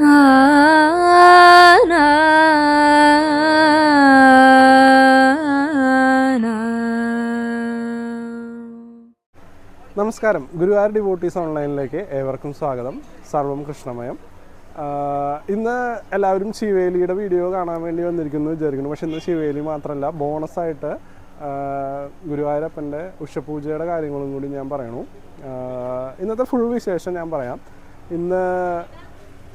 നമസ്കാരം. ഗുരുവായൂർ ഡിവോട്ടീസ് ഓൺലൈനിലേക്ക് ഏവർക്കും സ്വാഗതം. സർവം കൃഷ്ണമയം. ഇന്ന് എല്ലാവരും ശിവേലിയുടെ വീഡിയോ കാണാൻ വേണ്ടി വന്നിരിക്കുന്നു വിചാരിക്കുന്നു. പക്ഷെ ഇന്ന് ശിവേലി മാത്രമല്ല ബോണസായിട്ട് ഗുരുവായൂരപ്പന്റെ ഉഷപൂജയുടെ കാര്യങ്ങളും കൂടി ഞാൻ പറയണു. ഇന്നത്തെ ഫുൾ വിശേഷം ഞാൻ പറയാം. ഇന്ന്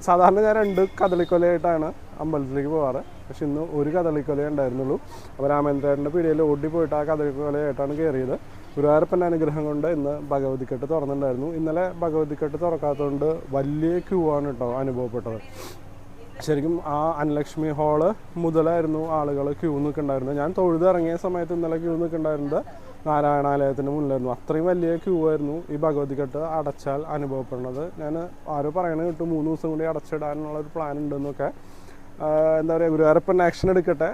സാധാരണ ഞാൻ രണ്ട് കദളിക്കൊലയായിട്ടാണ് അമ്പലത്തിലേക്ക് പോകാറ് പക്ഷെ ഇന്ന് ഒരു കദളിക്കൊലയേ ഉണ്ടായിരുന്നുള്ളൂ. അപ്പോൾ രാമേന്ദ്രന്റെ പീടികയിൽ ഓടിപ്പോയിട്ട് ആ കദളിക്കൊലയായിട്ടാണ് കയറിയത്. ഗുരുവായൂരപ്പന്റെ അനുഗ്രഹം കൊണ്ട് ഇന്ന് ഭഗവതിക്കെട്ട് തുറന്നിട്ടുണ്ടായിരുന്നു. ഇന്നലെ ഭഗവതിക്കെട്ട് തുറക്കാത്തതുകൊണ്ട് വലിയ ക്യൂ ആണ് കേട്ടോ അനുഭവപ്പെട്ടത്. ശരിക്കും ആ അനലക്ഷ്മി ഹാൾ മുതലായിരുന്നു ആളുകൾ ക്യൂ നിൽക്കുന്നുണ്ടായിരുന്നത്. ഞാൻ തൊഴുത് ഇറങ്ങിയ സമയത്ത് ഇന്നലെ ക്യൂ നിൽക്കുന്നുണ്ടായിരുന്നത് നാരായണാലയത്തിന് മുന്നിലായിരുന്നു. അത്രയും വലിയ ക്യൂ ആയിരുന്നു ഈ ഭഗവതിക്കെട്ട് അടച്ചാൽ അനുഭവപ്പെടുന്നത്. ഞാൻ ആരോ പറയണ കിട്ടും മൂന്ന് ദിവസം കൂടി അടച്ചിടാനുള്ള ഒരു പ്ലാൻ ഉണ്ടെന്നൊക്കെ. എന്താ പറയുക ഗുരുവായൂരപ്പൻ ആക്ഷൻ എടുക്കട്ടെ.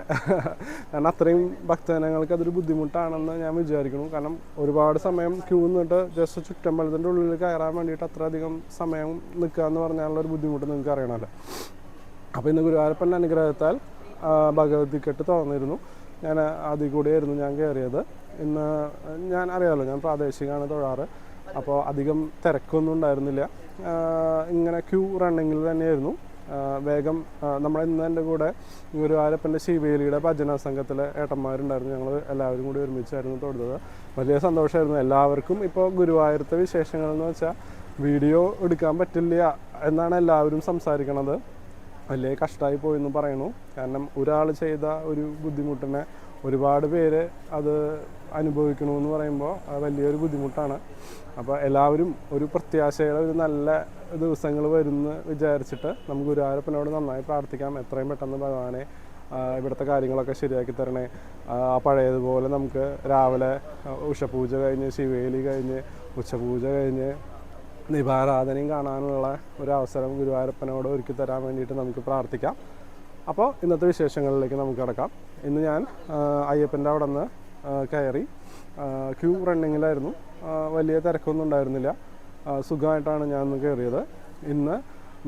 കാരണം അത്രയും ഭക്തജനങ്ങൾക്ക് അതൊരു ബുദ്ധിമുട്ടാണെന്ന് ഞാൻ വിചാരിക്കുന്നു. കാരണം ഒരുപാട് സമയം ക്യൂ നിന്നിട്ട് ജസ്റ്റ് ചുറ്റമ്പലത്തിന്റെ ഉള്ളിൽ കയറാൻ വേണ്ടിയിട്ട് അത്രയധികം സമയം നിൽക്കുക എന്ന് പറഞ്ഞാലുള്ള ഒരു ബുദ്ധിമുട്ട് നിങ്ങൾക്ക് അറിയണമല്ലോ. അപ്പോൾ ഇന്ന് ഗുരുവായൂരപ്പന്റെ അനുഗ്രഹത്താൽ ഭഗവതി കെട്ട് തുറന്നിരുന്നു. ഞാൻ അതിൽ കൂടിയായിരുന്നു ഞാൻ കയറിയത്. ഇന്ന് ഞാൻ അറിയാമല്ലോ ഞാൻ പ്രാദേശികമാണ് തൊഴാറ്. അപ്പോൾ അധികം തിരക്കൊന്നും ഉണ്ടായിരുന്നില്ല. ഇങ്ങനെ ക്യൂ റണ്ണിങ്ങിൽ തന്നെയായിരുന്നു. വേഗം നമ്മളെ ഇന്ന് എന്റെ കൂടെ ഗുരുവായൂരപ്പന്റെ ശിവേലിയുടെ ഭജന സംഘത്തിലെ ഏട്ടന്മാരുണ്ടായിരുന്നു. ഞങ്ങൾ എല്ലാവരും കൂടി ഒരുമിച്ചായിരുന്നു തൊടുത്തത് വലിയ സന്തോഷമായിരുന്നു എല്ലാവർക്കും ഇപ്പോൾ ഗുരുവായൂരത്തെ വിശേഷങ്ങൾ എന്ന് വെച്ചാൽ വീഡിയോ എടുക്കാൻ പറ്റില്ല എന്നാണ് എല്ലാവരും സംസാരിക്കണത്. വലിയ കഷ്ടമായി പോയെന്ന് പറയുന്നു. കാരണം ഒരാൾ ചെയ്ത ഒരു ബുദ്ധിമുട്ടിനെ ഒരുപാട് പേര് അത് അനുഭവിക്കണമെന്ന് പറയുമ്പോൾ അത് വലിയൊരു ബുദ്ധിമുട്ടാണ്. അപ്പോൾ എല്ലാവരും ഒരു പ്രത്യാശയുടെ ഒരു നല്ല ദിവസങ്ങൾ വരുമെന്ന് വിചാരിച്ചിട്ട് നമുക്ക് ഗുരുവായൂരപ്പനോട് നന്നായി പ്രാർത്ഥിക്കാം. എത്രയും പെട്ടെന്ന് ഭഗവാനെ ഇവിടുത്തെ കാര്യങ്ങളൊക്കെ ശരിയാക്കി തരണേ. ആ, പഴയതുപോലെ നമുക്ക് രാവിലെ ഉഷപൂജ കഴിഞ്ഞ് ശിവേലി കഴിഞ്ഞ് ഉച്ചപൂജ കഴിഞ്ഞ് ദീപാരാധനയും കാണാനുള്ള ഒരു അവസരം ഗുരുവായൂരപ്പനോട് ഒരുക്കി തരാൻ വേണ്ടിയിട്ട് നമുക്ക് പ്രാർത്ഥിക്കാം. അപ്പോൾ ഇന്നത്തെ വിശേഷങ്ങളിലേക്ക് നമുക്ക് കിടക്കാം. ഇന്ന് ഞാൻ അയ്യപ്പന്റെ അവിടെ നിന്ന് കയറി. ക്യൂ റണ്ണിങ്ങിലായിരുന്നു വലിയ തിരക്കൊന്നും ഉണ്ടായിരുന്നില്ല. സുഖമായിട്ടാണ് ഞാൻ ഇന്ന് കയറിയത്. ഇന്ന്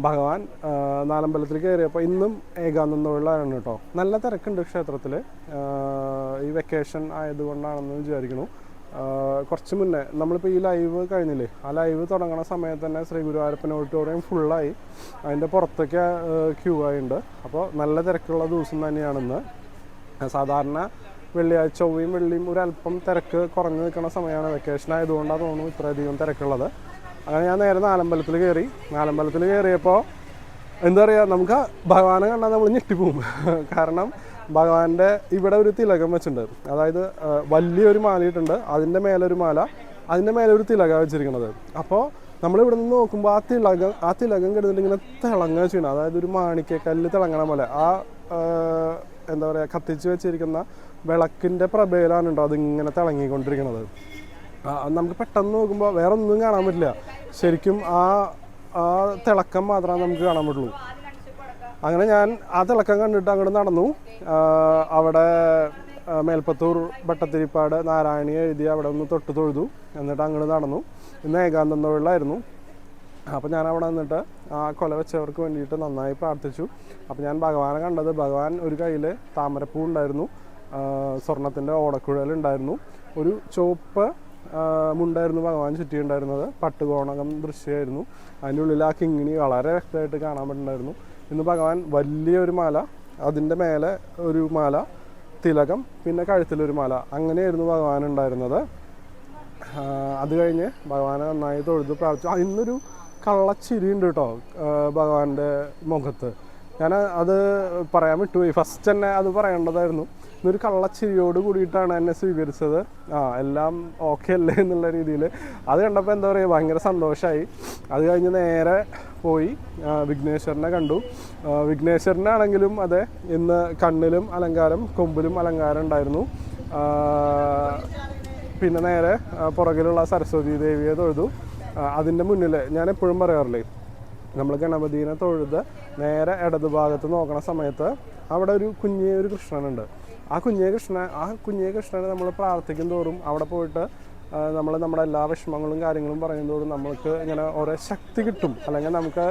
ഭഗവാൻ നാലമ്പലത്തിൽ കയറിയപ്പോൾ ഇന്നും ഏകാന്തം തൊഴിലാണ് കേട്ടോ. നല്ല തിരക്കുണ്ട് ക്ഷേത്രത്തിൽ ഈ വെക്കേഷൻ ആയതുകൊണ്ടാണെന്ന് വിചാരിക്കുന്നു. കുറച്ച് മുന്നേ നമ്മളിപ്പോൾ ഈ ലൈവ് കഴിഞ്ഞില്ലേ? ആ ലൈവ് തുടങ്ങുന്ന സമയത്ത് തന്നെ ശ്രീ ഗുരുവായൂരപ്പൻ ഓഡിറ്റോറിയം ഫുള്ളായി അതിന്റെ പുറത്തൊക്കെ ക്യൂ ആയിട്ടുണ്ട് അപ്പോൾ നല്ല തിരക്കുള്ള ദിവസം തന്നെയാണിന്ന്. സാധാരണ വെള്ളിയാഴ്ച ചൊവ്വയും വെള്ളിയും ഒരു അല്പം തിരക്ക് കുറഞ്ഞു നിൽക്കുന്ന സമയമാണ് വെക്കേഷൻ ആയതുകൊണ്ടാണ് തോന്നുന്നു ഇത്രയധികം തിരക്കുള്ളത്. അങ്ങനെ ഞാൻ നേരെ നാലമ്പലത്തിൽ കയറി. നാലമ്പലത്തിൽ കയറിയപ്പോൾ എന്താ പറയുക നമുക്ക് ഭഗവാനെ കണ്ടാൽ നമ്മൾ ഞെട്ടിപ്പോവും. കാരണം ഭഗവാന്റെ ഇവിടെ ഒരു തിലകം വെച്ചിട്ടുണ്ട്. അതായത് വലിയൊരു മാലയിട്ടുണ്ട് അതിന്റെ മേലൊരു മാല അതിന്റെ മേലെ ഒരു തിലക വെച്ചിരിക്കുന്നത്. അപ്പോൾ നമ്മൾ ഇവിടെ നിന്ന് നോക്കുമ്പോൾ ആ തിലകം ആ തിലകം കിടന്നിട്ട് ഇങ്ങനെ തിളങ്ങുക ചെയ്യണം അതായത് ഒരു മാണിക്കക്കല്ല് തിളങ്ങണ പോലെ. ആ, എന്താ പറയുക കത്തിച്ച് വെച്ചിരിക്കുന്ന വിളക്കിന്റെ പ്രഭയിലാണ് ഉണ്ടോ അതിങ്ങനെ തിളങ്ങിക്കൊണ്ടിരിക്കുന്നത് നമുക്ക് പെട്ടെന്ന് നോക്കുമ്പോൾ വേറെ ഒന്നും കാണാൻ പറ്റില്ല. ശരിക്കും ആ ആ തിളക്കം മാത്രമേ നമുക്ക് കാണാൻ പറ്റുള്ളൂ. അങ്ങനെ ഞാൻ ആ തിളക്കം കണ്ടിട്ട് അങ്ങോട്ട് നടന്നു. അവിടെ മേൽപ്പത്തൂർ ഭട്ടത്തിരിപ്പാട് നാരായണി എഴുതി അവിടെ ഒന്ന് തൊട്ട് തൊഴുതു. എന്നിട്ട് അങ്ങോട്ട് നടന്നു. ഇന്ന് ഏകാന്തം തൊഴിലായിരുന്നു. അപ്പോൾ ഞാൻ അവിടെ നിന്നിട്ട് ആ കൊല വെച്ചവർക്ക് വേണ്ടിയിട്ട് നന്നായി പ്രാർത്ഥിച്ചു. അപ്പോൾ ഞാൻ ഭഗവാനെ കണ്ടത്. ഭഗവാൻ ഒരു കയ്യിൽ താമരപ്പൂ ഉണ്ടായിരുന്നു. സ്വർണത്തിന്റെ ഓടക്കുഴലുണ്ടായിരുന്നു ഒരു ചുവപ്പ് മുണ്ടായിരുന്നു ഭഗവാൻ ചുറ്റിയുണ്ടായിരുന്നത്. പട്ടുകോണകം ദൃശ്യമായിരുന്നു. അതിന്റെ ഉള്ളിൽ ആ കിങ്ങിണി വളരെ വ്യക്തമായിട്ട് കാണാൻ പറ്റുന്നുണ്ടായിരുന്നു. ഇന്ന് ഭഗവാൻ വലിയൊരു മാല അതിന്റെ മേലെ ഒരു മാല തിലകം പിന്നെ കഴുത്തിലൊരു മാല. അങ്ങനെയായിരുന്നു ഭഗവാൻ ഉണ്ടായിരുന്നത്. അത് കഴിഞ്ഞ് ഭഗവാനെ നന്നായി തൊഴുത് പ്രാർത്ഥിച്ചു. ഇന്നൊരു കള്ളച്ചിരി ഉണ്ട് കേട്ടോ ഭഗവാന്റെ മുഖത്ത്. ഞാൻ അത് പറയാൻ വിട്ടുപോയി ഫസ്റ്റ് തന്നെ അത് പറയേണ്ടതായിരുന്നു. ഇന്നൊരു കള്ളച്ചിരിയോട് കൂടിയിട്ടാണ് എന്നെ സ്വീകരിച്ചത്. ആ എല്ലാം ഓക്കെ അല്ലേ എന്നുള്ള രീതിയിൽ അത് കണ്ടപ്പോൾ എന്താ പറയുക ഭയങ്കര സന്തോഷമായി അത് കഴിഞ്ഞ് നേരെ പോയി വിഘ്നേശ്വരനെ കണ്ടു. വിഘ്നേശ്വരനാണെങ്കിലും അതെ ഇന്ന് കണ്ണിലും അലങ്കാരം കൊമ്പിലും അലങ്കാരം ഉണ്ടായിരുന്നു. പിന്നെ നേരെ പുറകിലുള്ള സരസ്വതി ദേവിയെ തൊഴുതു. അതിന്റെ മുന്നിൽ ഞാൻ എപ്പോഴും പറയാറില്ലേ നമ്മൾ ഗണപതിനെ തൊഴുത് നേരെ ഇടതു ഭാഗത്ത് നോക്കണ സമയത്ത് അവിടെ ഒരു കുഞ്ഞേ ഒരു കൃഷ്ണനുണ്ട്. ആ കുഞ്ഞേ കൃഷ്ണൻ ആ കുഞ്ഞേ കൃഷ്ണനെ നമ്മൾ പ്രാർത്ഥിക്കും തോറും അവിടെ പോയിട്ട് നമ്മൾ നമ്മുടെ എല്ലാ വിഷമങ്ങളും കാര്യങ്ങളും പറയുന്നതോടും നമുക്ക് ഇങ്ങനെ ഓരോ ശക്തി കിട്ടും. അല്ലെങ്കിൽ നമുക്ക്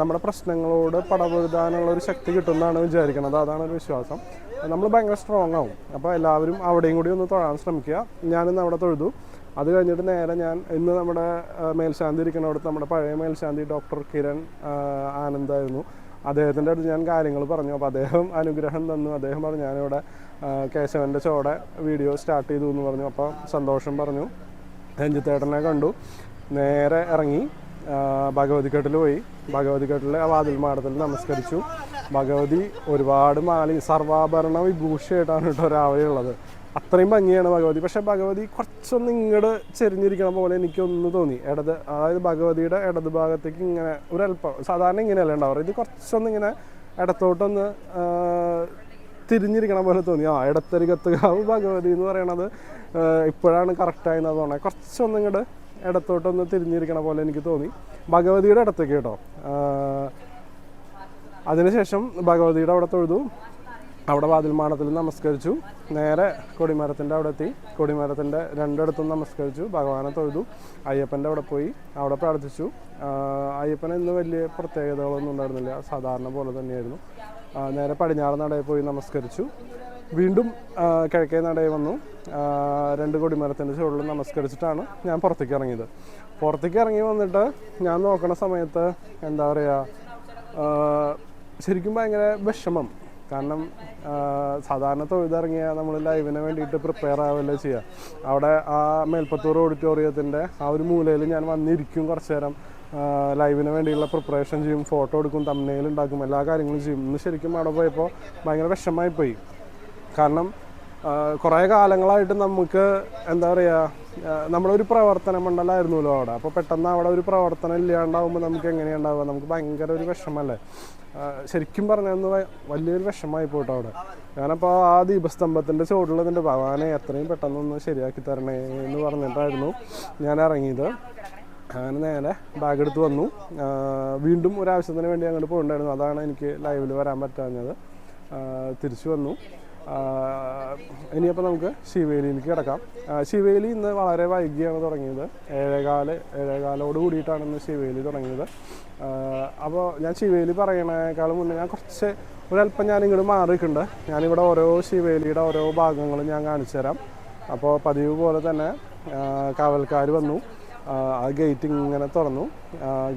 നമ്മുടെ പ്രശ്നങ്ങളോട് പടപൊരുതാനുള്ള ഒരു ശക്തി കിട്ടും എന്നാണ് വിചാരിക്കുന്നത് അതാണ് ഒരു വിശ്വാസം. നമ്മൾ ഭയങ്കര സ്ട്രോങ് ആവും. അപ്പോൾ എല്ലാവരും അവിടെയും കൂടി ഒന്ന് തൊഴാൻ ശ്രമിക്കുക. ഞാനിന്ന് അവിടെ തൊഴുതു. അത് കഴിഞ്ഞിട്ട് നേരെ ഞാൻ ഇന്ന് നമ്മുടെ മേൽശാന്തി ഇരിക്കുന്ന അവിടുത്തെ നമ്മുടെ പഴയ മേൽശാന്തി ഡോക്ടർ കിരൺ ആനന്ദായിരുന്നു. അദ്ദേഹത്തിന്റെ അടുത്ത് ഞാൻ കാര്യങ്ങൾ പറഞ്ഞു. അപ്പോൾ അദ്ദേഹം അനുഗ്രഹം തന്നു. അദ്ദേഹം പറഞ്ഞു ഞാനിവിടെ കേശവന്റെ ചോടെ വീഡിയോ സ്റ്റാർട്ട് ചെയ്തു എന്ന് പറഞ്ഞു. അപ്പോൾ സന്തോഷം പറഞ്ഞു. രഞ്ജിത്തേട്ടനെ കണ്ടു. നേരെ ഇറങ്ങി ഭഗവതിഘട്ടിൽ പോയി. ഭഗവതിക്കെട്ടിൽ ആ വാതിൽ മാടത്തിൽ നമസ്കരിച്ചു. ഭഗവതി ഒരുപാട് മാലി സർവാഭരണ വിഭൂഷയായിട്ടാണ് കേട്ടോ രാവിലെ ഉള്ളത്. അത്രയും ഭംഗിയാണ് ഭഗവതി. പക്ഷെ ഭഗവതി കുറച്ചൊന്ന് ഇങ്ങോട്ട് ചെരിഞ്ഞിരിക്കണ പോലെ എനിക്കൊന്ന് തോന്നി. ഇടത് അതായത് ഭഗവതിയുടെ ഇടത് ഭാഗത്തേക്ക് ഇങ്ങനെ അല്പം സാധാരണ ഇങ്ങനെയല്ല ഉണ്ടാവാറ്? ഇത് കുറച്ചൊന്ന് ഇങ്ങനെ ഇടത്തോട്ടൊന്ന് തിരിഞ്ഞിരിക്കണം പോലെ തോന്നി. ആ ഇടത്തരികത്തുകാവ് ഭഗവതി എന്ന് പറയണത് ഇപ്പോഴാണ് കറക്റ്റായി തോന്നണത് തോന്നണേ. കുറച്ചൊന്നും ഇങ്ങോട്ട് ഇടത്തോട്ടൊന്ന് തിരിഞ്ഞിരിക്കണ പോലെ എനിക്ക് തോന്നി. ഭഗവതിയുടെ ഇടത്തേക്ക് കേട്ടോ. അതിനുശേഷം ഭഗവതിയുടെ അവിടെ തൊഴുതു. അവിടെ വാതിൽമാടത്തിൽ നമസ്കരിച്ചു. നേരെ കൊടിമരത്തിന്റെ അവിടെ എത്തി. കൊടിമരത്തിന്റെ രണ്ടിടത്തും നമസ്കരിച്ചു. ഭഗവാനെ തൊഴുതു. അയ്യപ്പന്റെ അവിടെ പോയി. അവിടെ പ്രാർത്ഥിച്ചു. അയ്യപ്പൻ ഇന്ന് വലിയ പ്രത്യേകതകളൊന്നും ഉണ്ടായിരുന്നില്ല. സാധാരണ പോലെ തന്നെയായിരുന്നു. നേരെ പടിഞ്ഞാറ് നടയിൽ പോയി നമസ്കരിച്ചു. വീണ്ടും കിഴക്കേ നടയിൽ വന്നു. രണ്ട് കൊടിമരത്തിന്റെ ചുവടിൽ നമസ്കരിച്ചിട്ടാണ് ഞാൻ പുറത്തേക്ക് ഇറങ്ങിയത്. പുറത്തേക്ക് ഇറങ്ങി വന്നിട്ട് ഞാൻ നോക്കണ സമയത്ത് എന്താ പറയുക ശരിക്കും ഭയങ്കര വിഷമം. കാരണം സാധാരണ തൊഴുതിറങ്ങിയ നമ്മൾ ലൈവിന് വേണ്ടിയിട്ട് പ്രിപ്പയർ ആവുകയല്ലേ ചെയ്യുക അവിടെ ആ മേൽപ്പത്തൂർ ഓഡിറ്റോറിയത്തിന്റെ ആ ഒരു മൂലയിൽ ഞാൻ വന്നിരിക്കും കുറച്ച് നേരം ലൈവിന് വേണ്ടിയുള്ള പ്രിപ്പറേഷൻ ചെയ്യും ഫോട്ടോ എടുക്കും തമ്മനയിൽ ഉണ്ടാക്കും എല്ലാ കാര്യങ്ങളും ചെയ്യും. ഇന്ന് ശരിക്കും അവിടെ പോയപ്പോൾ ഭയങ്കര വിഷമമായി പോയി കാരണം കുറേ കാലങ്ങളായിട്ട് നമുക്ക് എന്താ പറയുക നമ്മളൊരു പ്രവർത്തന മണ്ഡലമായിരുന്നല്ലോ അവിടെ. അപ്പോൾ പെട്ടെന്ന് അവിടെ ഒരു പ്രവർത്തനം ഇല്ലാണ്ടാവുമ്പോൾ നമുക്ക് എങ്ങനെയുണ്ടാവുക? നമുക്ക് ഭയങ്കര ഒരു വിഷമല്ലേ? ശരിക്കും പറഞ്ഞാൽ വലിയൊരു വിഷമമായി പോട്ടോ അവിടെ. ഞാനപ്പോൾ ആ ദീപസ്തംഭത്തിന്റെ ചുവടുള്ളതിന്റെ ഭഗവാനെ എത്രയും പെട്ടെന്നൊന്ന് ശരിയാക്കി തരണേ എന്ന് പറഞ്ഞിട്ടായിരുന്നു ഞാൻ ഇറങ്ങിയത്. അങ്ങനെ നേരെ ബാഗ് എടുത്ത് വന്നു. വീണ്ടും ഒരു ആവശ്യത്തിന് വേണ്ടി അങ്ങോട്ട് പോയിട്ടുണ്ടായിരുന്നു. അതാണ് എനിക്ക് ലൈവിൽ വരാൻ പറ്റാഞ്ഞത്. തിരിച്ചു വന്നു. ഇനിയപ്പോൾ നമുക്ക് ശിവേലിയിലേക്ക് കിടക്കാം. ശിവേലി ഇന്ന് വളരെ വൈകിയാണ് തുടങ്ങിയത്. ഏഴേകാൽ ഏഴേകാലോട് കൂടിയിട്ടാണ് ഇന്ന് ശിവേലി തുടങ്ങിയത്. അപ്പോൾ ഞാൻ ശിവേലി പറയണേക്കാളും മുന്നേ ഞാൻ കുറച്ച് ഒരല്പം ഞാൻ ഇങ്ങോട്ട് മാറിയിട്ടുണ്ട്. ഞാനിവിടെ ഓരോ ശിവേലിയുടെ ഓരോ ഭാഗങ്ങളും ഞാൻ കാണിച്ചു തരാം. അപ്പോൾ പതിവ് പോലെ തന്നെ കാവൽക്കാർ വന്നു. ആ ഗേറ്റ് ഇങ്ങനെ തുറന്നു.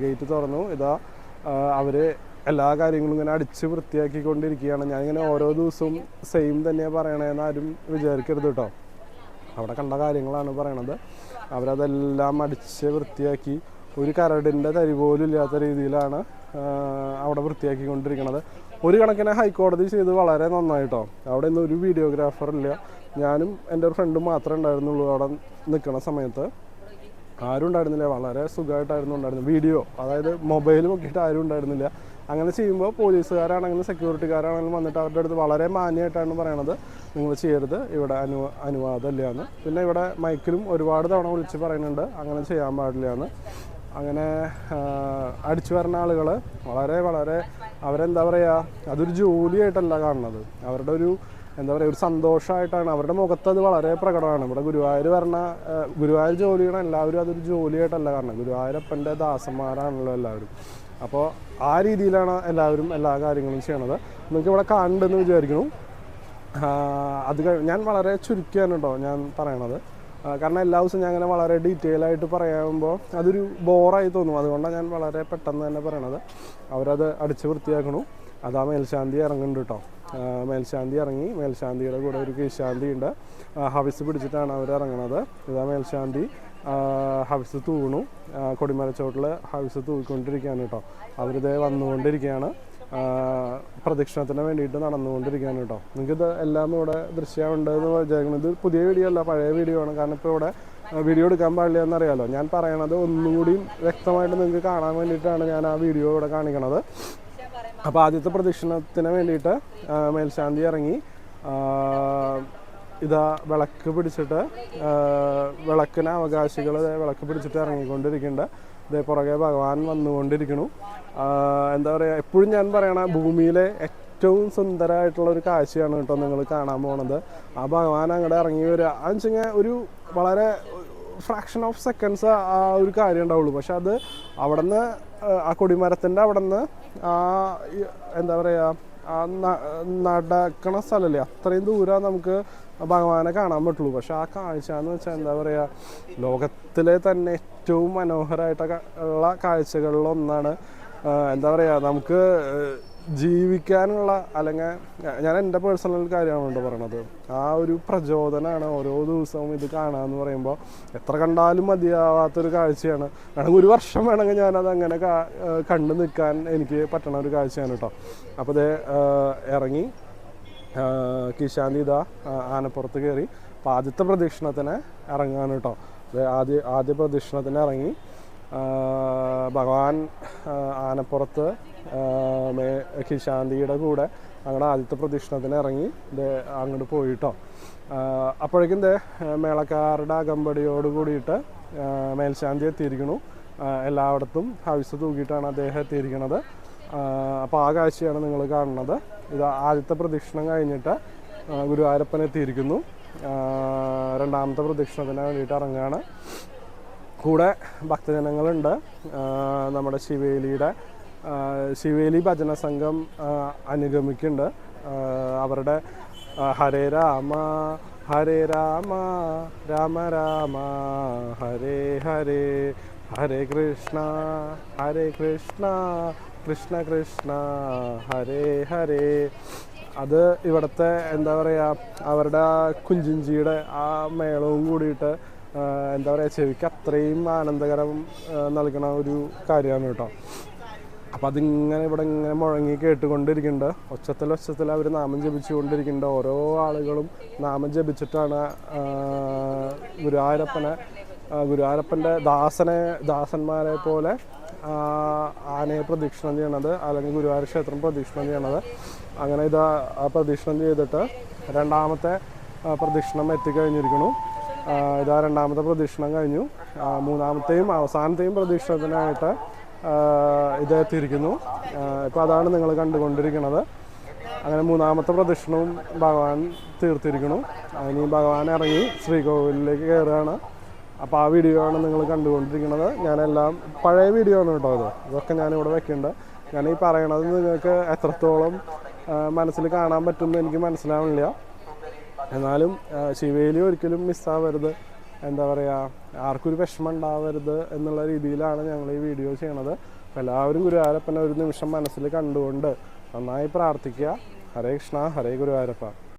ഗേറ്റ് തുറന്നു. ഇതാ അവർ എല്ലാ കാര്യങ്ങളും ഇങ്ങനെ അടിച്ച് വൃത്തിയാക്കിക്കൊണ്ടിരിക്കുകയാണ്. ഞാനിങ്ങനെ ഓരോ ദിവസവും സെയിം തന്നെയാണ് പറയണതെന്ന് ആരും വിചാരിക്കരുത് കേട്ടോ അവിടെ കണ്ട കാര്യങ്ങളാണ് പറയണത്. അവരതെല്ലാം അടിച്ച് വൃത്തിയാക്കി ഒരു കരടിന്റെ തരി പോലും ഇല്ലാത്ത രീതിയിലാണ് അവിടെ വൃത്തിയാക്കിക്കൊണ്ടിരിക്കുന്നത് ഒരു കണക്കിന് ഹൈക്കോടതി ചെയ്ത് വളരെ നന്നായിട്ടോ അവിടെ ഇന്ന് ഒരു വീഡിയോഗ്രാഫർ ഇല്ല. ഞാനും എന്റെ ഒരു ഫ്രണ്ടും മാത്രമേ ഉണ്ടായിരുന്നുള്ളൂ അവിടെ നിൽക്കുന്ന സമയത്ത്. ആരും ഉണ്ടായിരുന്നില്ല. വളരെ സുഖമായിട്ടായിരുന്നു ഉണ്ടായിരുന്നത്. വീഡിയോ അതായത് മൊബൈൽ നോക്കിയിട്ട് ആരും ഉണ്ടായിരുന്നില്ല. അങ്ങനെ ചെയ്യുമ്പോൾ പോലീസുകാരാണെങ്കിലും സെക്യൂരിറ്റിക്കാരാണെങ്കിലും വന്നിട്ട് അവരുടെ അടുത്ത് വളരെ മാന്യമായിട്ടാണ് പറയണത്. നിങ്ങൾ ചെയ്യരുത്. ഇവിടെ അനു അനുവാദമില്ല എന്ന് പിന്നെ ഇവിടെ മൈക്കിലും ഒരുപാട് തവണ വിളിച്ച് പറയുന്നുണ്ട്. അങ്ങനെ ചെയ്യാൻ പാടില്ല എന്ന് അങ്ങനെ അടിച്ചു വരുന്ന ആളുകൾ വളരെ വളരെ അവരെന്താ പറയുക അതൊരു ജോലിയായിട്ടല്ല കാണുന്നത്. അവരുടെ ഒരു എന്താ പറയുക ഒരു സന്തോഷമായിട്ടാണ്. അവരുടെ മുഖത്ത് അത് വളരെ പ്രകടമാണ്. ഇവിടെ ഗുരുവായൂർ വരണ ഗുരുവായൂർ ജോലിയാണ് എല്ലാവരും അതൊരു ജോലിയായിട്ടല്ല കാരണം ഗുരുവായൂരപ്പന്റെ ദാസന്മാരാണല്ലോ എല്ലാവരും. അപ്പോൾ ആ രീതിയിലാണ് എല്ലാവരും എല്ലാ കാര്യങ്ങളും ചെയ്യണത്. നിങ്ങൾക്ക് ഇവിടെ കാണുന്നുണ്ടെന്ന് വിചാരിക്കുന്നു. അത് ഞാൻ വളരെ ചുരുക്കിയാണ് കേട്ടോ ഞാൻ പറയണത്. കാരണം എല്ലാ ദിവസവും ഞാൻ അങ്ങനെ വളരെ ഡീറ്റെയിൽ ആയിട്ട് പറയുമ്പോൾ അതൊരു ബോറായി തോന്നും. അതുകൊണ്ടാണ് ഞാൻ വളരെ പെട്ടെന്ന് തന്നെ പറയണത്. അവരത് അടിച്ച് വൃത്തിയാക്കണു. അതാ മേൽശാന്തി ഇറങ്ങുന്നുണ്ട് കേട്ടോ മേൽശാന്തി ഇറങ്ങി. മേൽശാന്തിയുടെ കൂടെ ഒരു കീശാന്തി ഉണ്ട് ഹവിസ് പിടിച്ചിട്ടാണ് അവർ ഇറങ്ങണത്. ഇതാ മേൽശാന്തി. ആ, ഹവിസ് തൂണു കൊടിമരച്ചോട്ടിൽ ഹവിസ് തൂക്കിക്കൊണ്ടിരിക്കുകയാണ് കേട്ടോ. അവരിത് വന്നുകൊണ്ടിരിക്കുകയാണ്. പ്രദക്ഷിണത്തിന് വേണ്ടിയിട്ട് നടന്നുകൊണ്ടിരിക്കുകയാണ് കേട്ടോ. നിങ്ങൾക്കിത് എല്ലാം ഇവിടെ ദൃശ്യമുണ്ട് എന്ന് വിചാരിക്കുന്നത് ഇത് പുതിയ വീഡിയോ അല്ല പഴയ വീഡിയോ ആണ്. കാരണം ഇപ്പോൾ ഇവിടെ വീഡിയോ എടുക്കാൻ പാടില്ല എന്നറിയാലോ. ഞാൻ പറയണത് ഒന്നുകൂടി വ്യക്തമായിട്ട് നിങ്ങൾക്ക് കാണാൻ വേണ്ടിയിട്ടാണ് ഞാൻ ആ വീഡിയോ ഇവിടെ കാണിക്കണത്. അപ്പോൾ ആദ്യത്തെ പ്രദക്ഷിണത്തിന് വേണ്ടിയിട്ട് മേൽശാന്തി ഇറങ്ങി. ഇതാ വിളക്ക് പിടിച്ചിട്ട് വിളക്കിന് അവകാശികൾ വിളക്ക് പിടിച്ചിട്ട് ഇറങ്ങിക്കൊണ്ടിരിക്കുന്നുണ്ട്. ഇതേ പുറകെ ഭഗവാൻ വന്നുകൊണ്ടിരിക്കണു എന്താ പറയുക എപ്പോഴും ഞാൻ പറയണ ഭൂമിയിലെ ഏറ്റവും സുന്ദരമായിട്ടുള്ള ഒരു കാഴ്ചയാണ് കേട്ടോ നിങ്ങൾ കാണാൻ പോണത്. ആ ഭഗവാൻ അങ്ങോട്ട് ഇറങ്ങി വരിക. വെച്ച് കഴിഞ്ഞാൽ ഒരു വളരെ ഫ്രാക്ഷൻ ഓഫ് സെക്കൻഡ്സ് ആ ഒരു കാര്യം ഉണ്ടാവുള്ളൂ. പക്ഷെ അത് അവിടെ നിന്ന് ആ കൊടിമരത്തിന്റെ അവിടെ നിന്ന് ആ എന്താ പറയുക ആ നടക്കണ സ്ഥലമല്ലേ അത്രയും ദൂരം നമുക്ക് ഭഗവാനെ കാണാൻ പറ്റുള്ളൂ. പക്ഷെ ആ കാഴ്ച എന്ന് വെച്ചാൽ എന്താ പറയുക ലോകത്തിലെ തന്നെ ഏറ്റവും മനോഹരമായിട്ട് ഉള്ള കാഴ്ചകളിൽ ഒന്നാണ് എന്താ പറയുക നമുക്ക് ജീവിക്കാനുള്ള അല്ലെങ്കിൽ ഞാൻ എന്റെ പേഴ്സണൽ കാര്യമാണ് കേട്ടോ പറയണത്. ആ ഒരു പ്രചോദനമാണ് ഓരോ ദിവസവും ഇത് കാണാമെന്ന് പറയുമ്പോൾ എത്ര കണ്ടാലും മതിയാവാത്തൊരു കാഴ്ചയാണ്. വേണമെങ്കിൽ ഒരു വർഷം വേണമെങ്കിൽ ഞാനത് അങ്ങനെ കണ്ടു നിൽക്കാൻ എനിക്ക് പറ്റണ ഒരു കാഴ്ചയാണ് കേട്ടോ. അപ്പോൾ ഇത് ഇറങ്ങി കിശാന്തി ഇതാ ആനപ്പുറത്ത് കയറി. അപ്പോൾ ആദ്യത്തെ പ്രദക്ഷിണത്തിന് ഇറങ്ങാൻ കേട്ടോ. ആദ്യ ആദ്യ പ്രദക്ഷിണത്തിന് ഇറങ്ങി. ഭഗവാൻ ആനപ്പുറത്ത് കിശാന്തിയുടെ കൂടെ അങ്ങോട്ട് ആദ്യത്തെ പ്രദക്ഷിണത്തിന് ഇറങ്ങി അങ്ങോട്ട് പോയിട്ടോ. അപ്പോഴേക്കും മേളക്കാരുടെ അകമ്പടിയോട് കൂടിയിട്ട് മേൽശാന്തി എത്തിയിരിക്കണു എല്ലായിടത്തും ഹവിസ് തൂക്കിയിട്ടാണ് അദ്ദേഹം എത്തിയിരിക്കുന്നത്. അപ്പോൾ ആ കാഴ്ചയാണ് നിങ്ങൾ കാണുന്നത്. ഇത് ആദ്യത്തെ പ്രദക്ഷിണം കഴിഞ്ഞിട്ട് ഗുരുവായൂരപ്പൻ എത്തിയിരിക്കുന്നു. രണ്ടാമത്തെ പ്രദക്ഷിണത്തിന് വേണ്ടിയിട്ട് ഇറങ്ങുകയാണ്. കൂടെ ഭക്തജനങ്ങളുണ്ട്. നമ്മുടെ ശിവേലിയുടെ ശിവേലി ഭജന സംഘം അനുഗമിക്കുന്നുണ്ട്. അവരുടെ ഹരേ രാമ ഹരേ രാമ രാമ രാമ ഹരേ ഹരേ ഹരേ കൃഷ്ണ ഹരേ കൃഷ്ണ കൃഷ്ണ കൃഷ്ണ ഹരേ ഹരേ. അത് ഇവിടുത്തെ എന്താ പറയുക അവരുടെ കുഞ്ചിഞ്ചിയുടെ ആ മേളവും കൂടിയിട്ട് എന്താ പറയുക ചെവിക്ക് അത്രയും ആനന്ദകരം നൽകണ ഒരു കാര്യമാണ് കേട്ടോ. അപ്പം അതിങ്ങനെ ഇവിടെ ഇങ്ങനെ മുഴങ്ങി കേട്ടുകൊണ്ടിരിക്കുന്നുണ്ട്. ഒച്ചത്തിൽ ഒച്ചത്തിൽ അവർ നാമം ജപിച്ചുകൊണ്ടിരിക്കുന്നുണ്ട്. ഓരോ ആളുകളും നാമം ജപിച്ചിട്ടാണ് ഗുരുവായൂരപ്പനെ ഗുരുവായൂരപ്പന്റെ ദാസനെ ദാസന്മാരെ പോലെ ആനയെ പ്രദക്ഷിണം ചെയ്യണത് അല്ലെങ്കിൽ ഗുരുവായൂർ ക്ഷേത്രം പ്രദക്ഷിണം ചെയ്യണത്. അങ്ങനെ ഇത് പ്രദക്ഷിണം ചെയ്തിട്ട് രണ്ടാമത്തെ പ്രദക്ഷിണം എത്തിക്കഴിഞ്ഞിരിക്കണു ഇതാ രണ്ടാമത്തെ പ്രദക്ഷിണം കഴിഞ്ഞു. മൂന്നാമത്തെയും അവസാനത്തെയും പ്രദക്ഷിണത്തിനായിട്ട് ഇത് എത്തിയിരിക്കുന്നു. ഇപ്പോൾ അതാണ് നിങ്ങൾ കണ്ടുകൊണ്ടിരിക്കുന്നത്. അങ്ങനെ മൂന്നാമത്തെ പ്രദക്ഷിണവും ഭഗവാൻ തീർത്തിരിക്കുന്നു. ഇനി ഭഗവാൻ ഇറങ്ങി ശ്രീകോവിലേക്ക് കയറുകയാണ്. അപ്പോൾ ആ വീഡിയോ ആണ് നിങ്ങൾ കണ്ടുകൊണ്ടിരിക്കുന്നത്. ഞാനെല്ലാം പഴയ വീഡിയോ ആണ് കേട്ടോ ഇത്. ഇതൊക്കെ ഞാനിവിടെ വെക്കുന്നുണ്ട്. ഞാൻ ഈ പറയണത് നിങ്ങൾക്ക് എത്രത്തോളം മനസ്സിൽ കാണാൻ പറ്റുമെന്ന് എനിക്ക് മനസ്സിലാവണില്ല എന്നാലും ശിവേലി ഒരിക്കലും മിസ്സാവരുത്. എന്താ പറയുക ആർക്കൊരു വിഷമം ഉണ്ടാവരുത് എന്നുള്ള രീതിയിലാണ് ഞങ്ങൾ ഈ വീഡിയോ ചെയ്യണത്. അപ്പോൾ എല്ലാവരും ഗുരുവായൂരപ്പനെ ഒരു നിമിഷം മനസ്സിൽ കണ്ടുകൊണ്ട് നന്നായി പ്രാർത്ഥിക്കുക. ഹരേ കൃഷ്ണ ഹരേ ഗുരുവായൂരപ്പ.